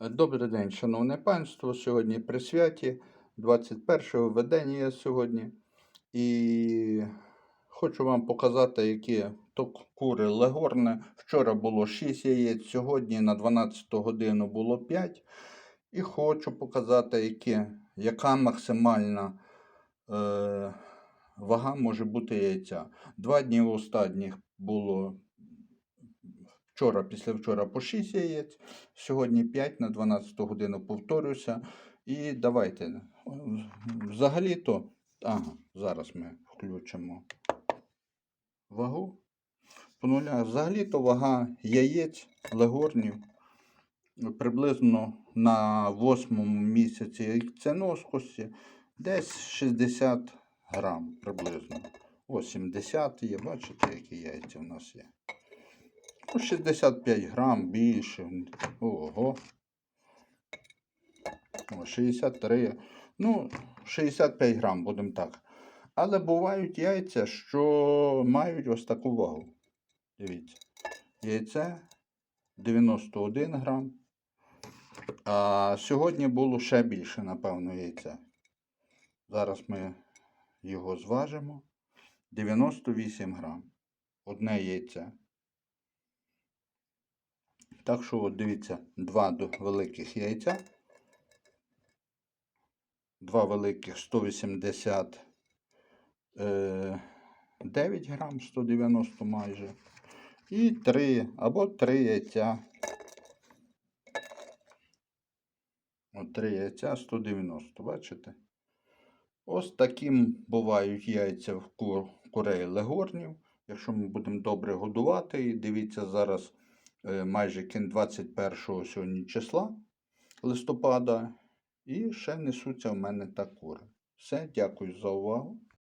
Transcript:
Добрий день, шановне панство. Сьогодні при святі 21-го ведення сьогодні. І хочу вам показати, які то кури легорне. Вчора було 6 яєць, сьогодні на 12 годину було 5. І хочу показати, які, яка максимальна е, вага може бути яйця. Два дні останніх було вчора, післявчора по 6 яєць, сьогодні 5 на 12 годину повторюся. І давайте. Взагалі-то, ага, зараз ми включимо вагу. По нулях. Взагалі-то вага яєць легорнів приблизно на 8 місяці яйценоскості десь 60 грам приблизно. Ось 70 є, бачите, які яйця в нас є. Ну, 65 грам більше. Ого. О, 63. Ну, 65 грам, будемо так. Але бувають яйця, що мають ось таку вагу. Дивіться. Яйце 91 грам. А сьогодні було ще більше, напевно, яйця. Зараз ми його зважимо. 98 грам. Одне яйце. Так що, от дивіться, два великих яйця. Два великих 189 грам, 190 майже. І три або три яйця. От три яйця 190, бачите? Ось таким бувають яйця в кур, курей легорнів. Якщо ми будемо добре годувати, і дивіться зараз е, майже кін 21 сьогодні числа листопада. І ще несуться в мене та кури. Все, дякую за увагу.